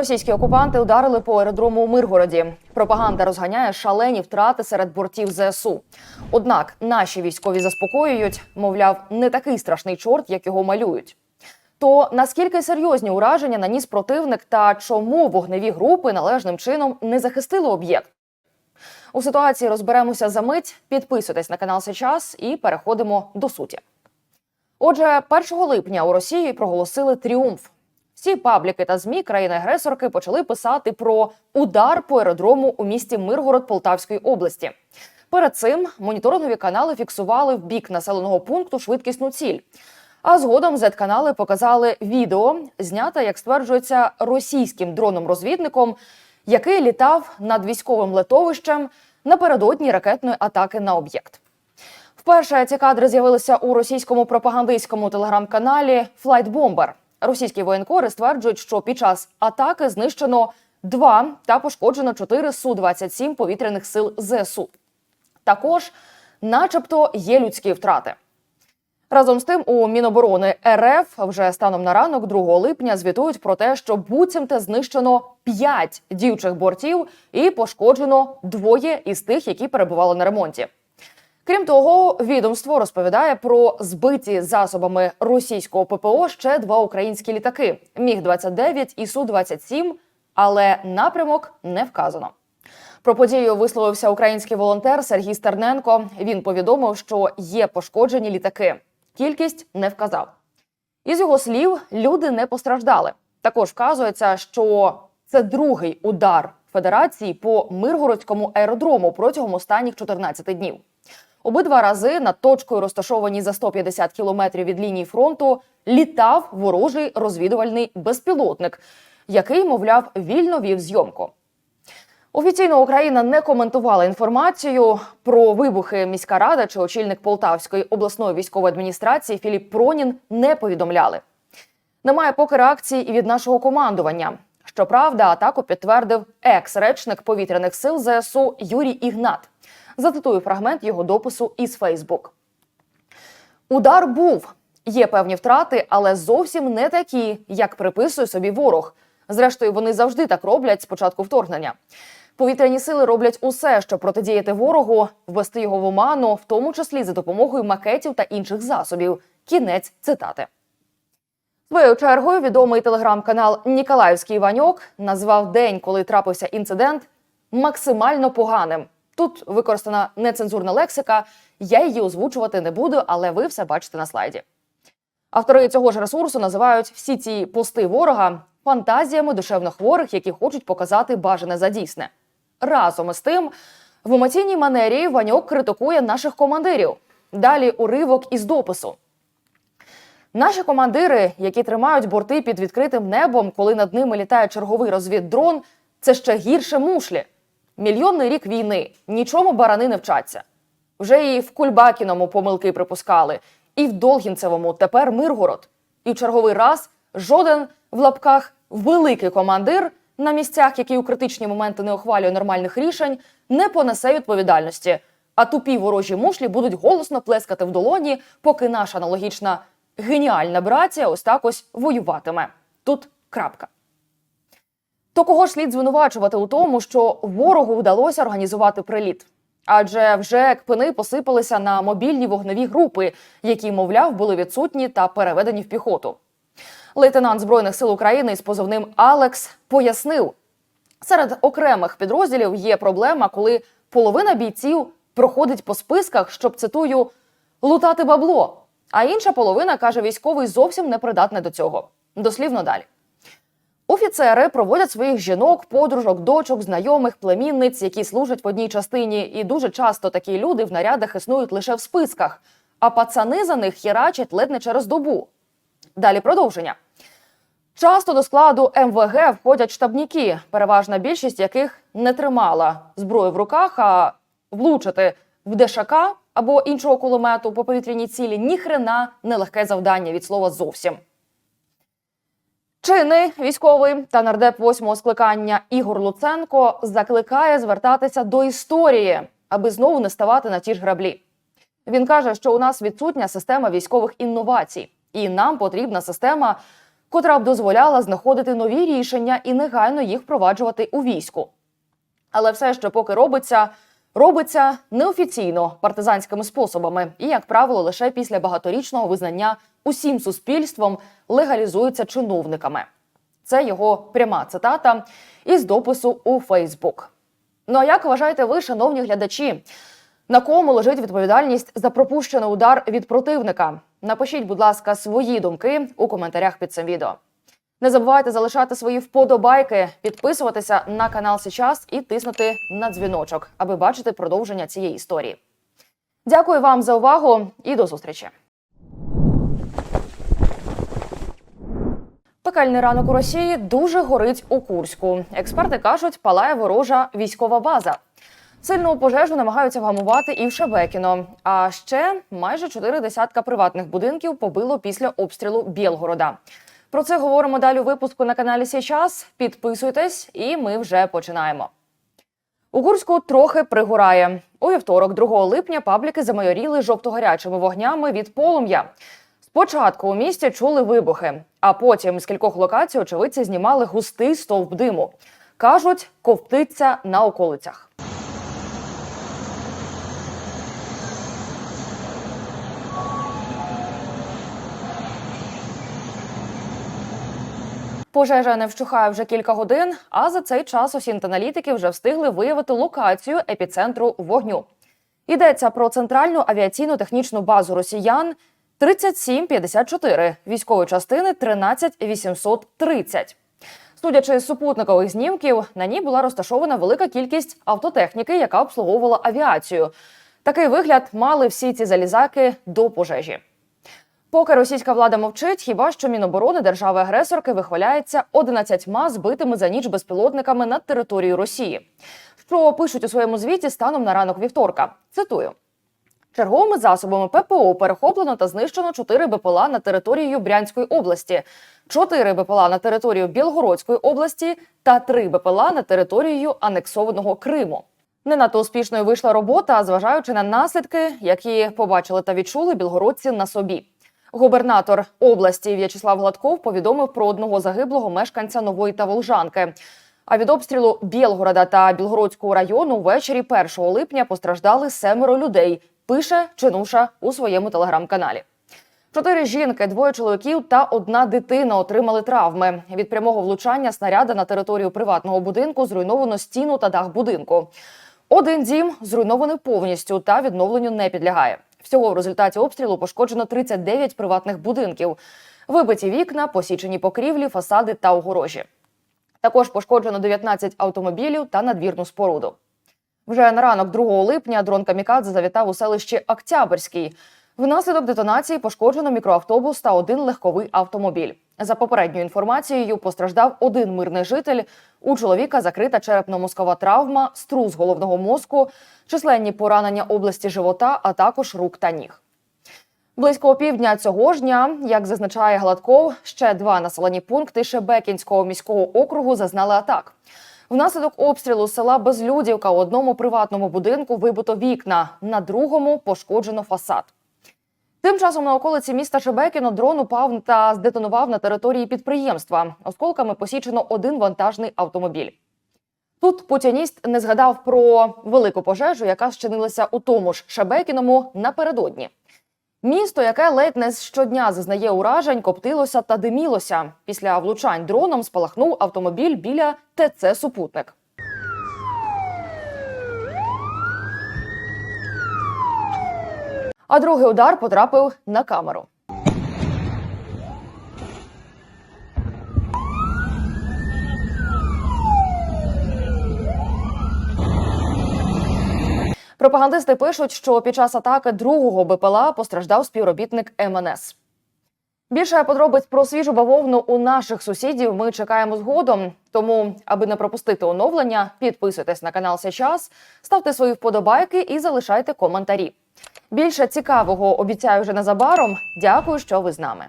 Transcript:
Російські окупанти ударили по аеродрому у Миргороді. Пропаганда розганяє шалені втрати серед бортів ЗСУ. Однак наші військові заспокоюють, мовляв, не такий страшний чорт, як його малюють. То наскільки серйозні ураження наніс противник та чому вогневі групи належним чином не захистили об'єкт? У ситуації розберемося за мить. Підписуйтесь на канал Сейчас і переходимо до суті. Отже, 1 липня у Росії проголосили тріумф. Всі пабліки та змі країни-агресорки почали писати про удар по аеродрому у місті Миргород Полтавської області. Перед цим моніторингові канали фіксували в бік населеного пункту швидкісну ціль. А згодом Z-канали показали відео, знято, як стверджується, російським дроном-розвідником, який літав над військовим летовищем напередодні ракетної атаки на об'єкт. Вперше ці кадри з'явилися у російському пропагандистському телеграм-каналі Flight Bomber. Російські воєнкори стверджують, що під час атаки знищено два та пошкоджено чотири су 27 повітряних сил ЗСУ. Також, начебто, є людські втрати. Разом з тим, у Міноборони РФ вже станом на ранок, 2 липня, звітують про те, що буцімте знищено 5 діючих бортів і пошкоджено двоє із тих, які перебували на ремонті. Крім того, відомство розповідає про збиті засобами російського ППО ще два українські літаки: Міг 29 і Су 27 але напрямок не вказано. Про подію висловився український волонтер Сергій Стерненко. Він повідомив, що є пошкоджені літаки. Кількість не вказав. Із його слів, люди не постраждали. Також вказується, що це другий удар Федерації по Миргородському аеродрому протягом останніх 14 днів. Обидва рази над точкою, розташованій за 150 кілометрів від лінії фронту, літав ворожий розвідувальний безпілотник, який, мовляв, вільно вів зйомку. Офіційно Україна не коментувала інформацію про вибухи. Міська рада чи очільник Полтавської обласної військової адміністрації Філіп Пронін не повідомляли. Немає поки реакції і від нашого командування. Щоправда, атаку підтвердив екс-речник повітряних сил ЗСУ Юрій Ігнат. Зацитую фрагмент його допису із Фейсбук. Удар був. Є певні втрати, але зовсім не такі, як приписує собі ворог. Зрештою, вони завжди так роблять з початку вторгнення. Повітряні сили роблять усе, щоб протидіяти ворогу, ввести його в оману, в тому числі за допомогою макетів та інших засобів. Кінець цитати. Своєю чергою відомий телеграм-канал Ніколаївський Іваньок назвав день, коли трапився інцидент, максимально поганим. Тут використана нецензурна лексика. Я її озвучувати не буду, але ви все бачите на слайді. Автори цього ж ресурсу називають всі ці пости ворога фантазіями душевнохворих, які хочуть показати бажане за дійсне. Разом із тим, в емоційній манері Ваньок критикує наших командирів. Далі уривок із допису. Наші командири, які тримають борти під відкритим небом, коли над ними літає черговий розвіддрон, це ще гірше мушлі. Мільйонний рік війни, нічому барани не вчаться. Вже і в Кульбакіному помилки припускали, і в Долгінцевому тепер Миргород. І в черговий раз жоден в лапках великий командир на місцях, які у критичні моменти не ухвалює нормальних рішень, не понесе відповідальності. А тупі ворожі мушлі будуть голосно плескати в долоні, поки наша аналогічна геніальна братія ось так ось воюватиме. Тут крапка. То кого ж слід звинувачувати у тому, що ворогу вдалося організувати приліт? Адже вже кпини посипалися на мобільні вогневі групи, які, мовляв, були відсутні та переведені в піхоту. Лейтенант Збройних сил України із позивним Алекс пояснив, серед окремих підрозділів є проблема, коли половина бійців проходить по списках, щоб цитую лутати бабло. А інша половина каже, військовий зовсім не придатний до цього. Дослівно далі. Офіцери проводять своїх жінок, подружок, дочок, знайомих, племінниць, які служать в одній частині, і дуже часто такі люди в нарядах існують лише в списках, а пацани за них хірачать ледь не через добу. Далі продовження. Часто до складу МВГ входять штабніки, переважна більшість яких не тримала зброю в руках, а влучити в ДШК або іншого кулемету по повітряній цілі ніхрена нелегке завдання від слова зовсім. Чини військовий та нардеп восьмого скликання Ігор Луценко закликає звертатися до історії, аби знову не ставати на ті ж граблі. Він каже, що у нас відсутня система військових інновацій, і нам потрібна система котра б дозволяла знаходити нові рішення і негайно їх впроваджувати у війську. Але все, що поки робиться, робиться неофіційно партизанськими способами, і, як правило, лише після багаторічного визнання усім суспільством легалізуються чиновниками. Це його пряма цитата із допису у Фейсбук. Ну а як вважаєте ви, шановні глядачі? На кому лежить відповідальність за пропущений удар від противника? Напишіть, будь ласка, свої думки у коментарях під цим відео. Не забувайте залишати свої вподобайки, підписуватися на канал Сейчас і тиснути на дзвіночок, аби бачити продовження цієї історії. Дякую вам за увагу і до зустрічі. Пекельний ранок у Росії дуже горить у Курську. Експерти кажуть, палає ворожа військова база. Сильну пожежу намагаються вгамувати і в Шебекіно. А ще майже чотири десятка приватних будинків побило після обстрілу Білгорода. Про це говоримо далі у випуску на каналі Січас. Підписуйтесь, і ми вже починаємо. У Курську трохи пригорає. У вівторок, 2 липня, пабліки замайоріли жовто-гарячими вогнями від полум'я. Спочатку у місті чули вибухи, а потім з кількох локацій очевидці знімали густий стовп диму. Кажуть, ковтиться на околицях. Пожежа не вщухає вже кілька годин, а за цей час осінт-аналітики вже встигли виявити локацію епіцентру вогню. Йдеться про центральну авіаційну технічну базу росіян 3754, військової частини 13830. Судячи з супутникових знімків, на ній була розташована велика кількість автотехніки, яка обслуговувала авіацію. Такий вигляд мали всі ці залізаки до пожежі. Поки російська влада мовчить, хіба що Міноборони держави-агресорки вихваляється 11 збитими за ніч безпілотниками над територією Росії. Що пишуть у своєму звіті станом на ранок вівторка. Цитую. Черговими засобами ППО перехоплено та знищено 4 БПЛА на території Брянської області, 4 БПЛА на територію Білгородської області та 3 БПЛА на територію анексованого Криму. Не надто успішною вийшла робота, зважаючи на наслідки, які побачили та відчули білгородці на собі. Губернатор області В'ячеслав Гладков повідомив про одного загиблого мешканця Нової та Волжанки. А від обстрілу Білгорода та Білгородського району ввечері 1 липня постраждали семеро людей. Пише Чинуша у своєму телеграм-каналі. Чотири жінки, двоє чоловіків та одна дитина отримали травми. Від прямого влучання снаряда на територію приватного будинку зруйновано стіну та дах будинку. Один дім зруйнований повністю та відновленню не підлягає. Всього в результаті обстрілу пошкоджено 39 приватних будинків, вибиті вікна, посічені покрівлі, фасади та огорожі. Також пошкоджено 19 автомобілів та надвірну споруду. Вже на ранок 2 липня дрон Камікадзе завітав у селищі Октябрьський. Внаслідок детонації пошкоджено мікроавтобус та один легковий автомобіль. За попередньою інформацією, постраждав один мирний житель. У чоловіка закрита черепно-мозкова травма, струс головного мозку, численні поранення області живота, а також рук та ніг. Близько півдня цього ж дня, як зазначає Гладков, ще два населені пункти Шебекінського міського округу зазнали атак. Внаслідок обстрілу села Безлюдівка у одному приватному будинку вибито вікна, на другому пошкоджено фасад. Тим часом на околиці міста Шебекіно дрон упав та здетонував на території підприємства. Осколками посічено один вантажний автомобіль. Тут путініст не згадав про велику пожежу, яка щинилася у тому ж Шебекіному напередодні. Місто, яке ледь не щодня зазнає уражень, коптилося та димілося. Після влучань дроном спалахнув автомобіль біля ТЦ Супутник. А другий удар потрапив на камеру. Пропагандисти пишуть, що під час атаки другого БПЛА постраждав співробітник МНС. Більше подробиць про свіжу бавовну у наших сусідів ми чекаємо згодом. Тому, аби не пропустити оновлення, підписуйтесь на канал Сейчас, ставте свої вподобайки і залишайте коментарі. Більше цікавого обіцяю вже незабаром. Дякую, що ви з нами.